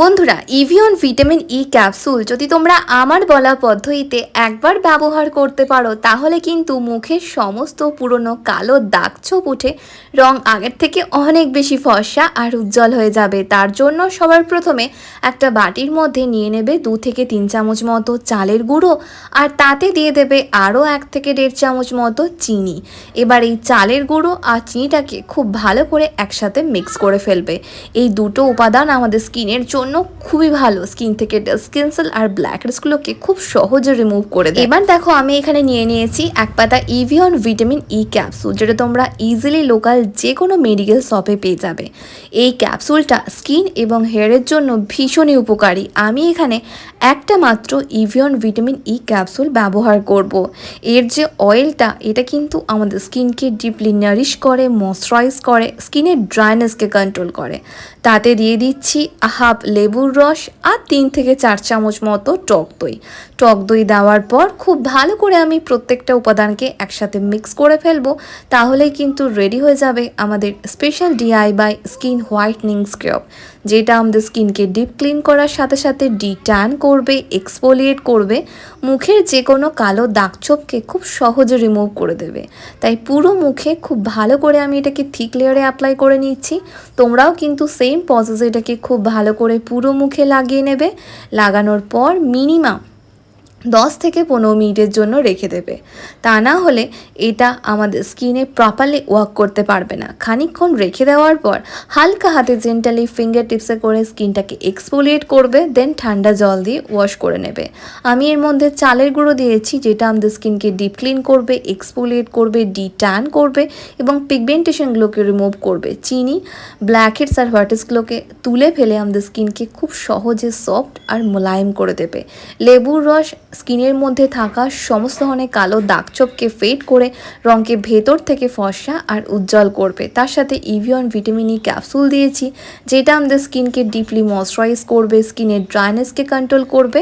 বন্ধুরা Evion vitamin E capsule যদি তোমরা আমার বলা পদ্ধতিতে একবার ব্যবহার করতে পারো, তাহলে কিন্তু মুখের সমস্ত পুরনো কালো দাগ ছোপ উঠে রং আগের থেকে অনেক বেশি ফর্সা আর উজ্জ্বল হয়ে যাবে। তার জন্য সবার প্রথমে একটা বাটির মধ্যে নিয়ে নেবে দু থেকে তিন চামচ মতো চালের গুঁড়ো আর তাতে দিয়ে দেবে আরও এক থেকে দেড় চামচ মতো চিনি। এবার এই চালের গুঁড়ো আর চিনিটাকে খুব ভালো করে একসাথে মিক্স করে ফেলবে। এই দুটো উপাদান আমাদের স্কিনের জন্য খুবই ভালো স্কিন থেকে স্কিন সেল আর ব্ল্যাক হেডসগুলোকে খুব সহজে রিমুভ করে দেয়। এবার দেখো আমি এখানে নিয়ে নিয়েছি এক পাতা ইভিয়ন ভিটামিন ই ক্যাপসুল যেটা তোমরা ইজিলি লোকাল যে কোনো মেডিকেল শপে পেয়ে যাবে। এই ক্যাপসুলটা স্কিন এবং হেয়ারের জন্য ভীষণই উপকারী। আমি এখানে একটা মাত্র ইভিয়ন ভিটামিন ই ক্যাপসুল ব্যবহার করব। এর যে অয়েলটা এটা কিন্তু আমাদের স্কিনকে ডিপলি নারিশ করে ময়শ্চারাইজ করে স্কিনের ড্রাইনেসকে কন্ট্রোল করে। তাতে দিয়ে দিচ্ছি হাফ লেবুর রস আর তিন থেকে চার চামচ মতো টক দই। টক দই দেওয়ার পর খুব ভালো করে আমি প্রত্যেকটা উপাদানকে একসাথে মিক্স করে ফেলব, তাহলেই কিন্তু রেডি হয়ে যাবে আমাদের special DIY skin whitening scrub, যেটা আমাদের স্কিনকে ডিপ ক্লিন করার সাথে সাথে ডিট্যান করবে, এক্সফোলিয়েট করবে, মুখের যে কোনো কালো দাগছোপকে খুব সহজে রিমুভ করে দেবে। তাই পুরো মুখে খুব ভালো করে আমি এটাকে থিক লেয়ারে অ্যাপ্লাই করে নিচ্ছি। তোমরাও কিন্তু সেম প্রসেসে এটাকে খুব ভালো করে পুরো মুখে লাগিয়ে নেবে। লাগানোর পর মিনিমাম দশ থেকে পনেরো মিনিটের জন্য রেখে দেবে। তা না হলে এটা আমাদের স্কিনে প্রপারলি ওয়ার্ক করতে পারবে না। খানিকক্ষণ রেখে দেওয়ার পর হালকা হাতে জেন্টালি ফিঙ্গার টিপসে করে স্কিনটাকে এক্সফোলিয়েট করবে দেন ঠান্ডা জল দিয়ে ওয়াশ করে নেবে। আমি এর মধ্যে চালের গুঁড়ো দিয়েছি, যেটা আমাদের স্কিনকে ডিপ ক্লিন করবে এক্সফোলিয়েট করবে ডি ট্যান করবে এবং পিগমেন্টেশনগুলোকে রিমুভ করবে। চিনি ব্ল্যাক হেডস আর হোয়াইটেসগুলোকে তুলে ফেলে আমাদের স্কিনকে খুব সহজে সফট আর মোলায়েম করে দেবে। লেবুর রস স্কিনের মধ্যে থাকা সমস্ত ধরনের কালো দাগ দাগছোপকে ফেড করে রঙকে ভেতর থেকে ফর্সা আর উজ্জ্বল করবে। তার সাথে ইভিয়ন ভিটামিন ই ক্যাপসুল দিয়েছি, যেটা আমাদের স্কিনকে ডিপলি ময়শ্চারাইজ করবে, স্কিনের ড্রাইনেসকে কন্ট্রোল করবে,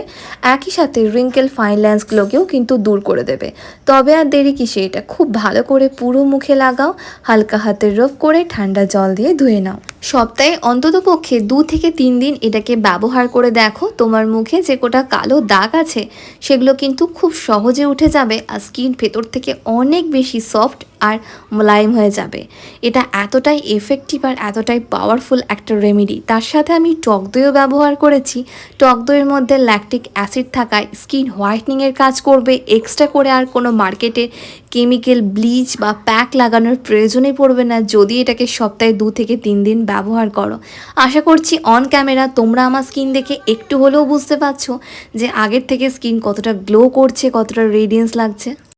একই সাথে রিঙ্কেল ফাইন লাইন্সগুলোকেও কিন্তু দূর করে দেবে। তবে আর দেরি কিসে, এটা খুব ভালো করে পুরো মুখে লাগাও, হালকা হাতে রব করে ঠান্ডা জল দিয়ে ধুয়ে নাও। সপ্তাহে অন্তত পক্ষে দু থেকে তিন দিন এটাকে ব্যবহার করে দেখো। তোমার মুখে যে কোটা কালো দাগ আছে, সেগুলো কিন্তু খুব সহজে উঠে যাবে আর স্কিন ভেতর থেকে অনেক বেশি সফট আর মোলায়েম হয়ে যাবে। এটা এতটাই এফেক্টিভ আর এতটাই পাওয়ারফুল একটা রেমেডি তার সাথে আমি টক দইও ব্যবহার করেছি। টক দইয়ের মধ্যে ল্যাকটিক অ্যাসিড থাকায় স্কিন হোয়াইটনিংয়ের কাজ করবে। এক্সট্রা করে আর কোনো মার্কেটে কেমিক্যাল ব্লিচ বা প্যাক লাগানোর প্রয়োজনই পড়বে না। যদি এটাকে সপ্তাহে দু থেকে তিন দিন ব্যবহার করো। আশা করছি অন ক্যামেরা তোমরা আমার স্কিন দেখে একটু হলেও বুঝতে পারছ যে আগের থেকে স্কিন কতটা গ্লো করছে, কতটা রেডিয়েন্স লাগছে।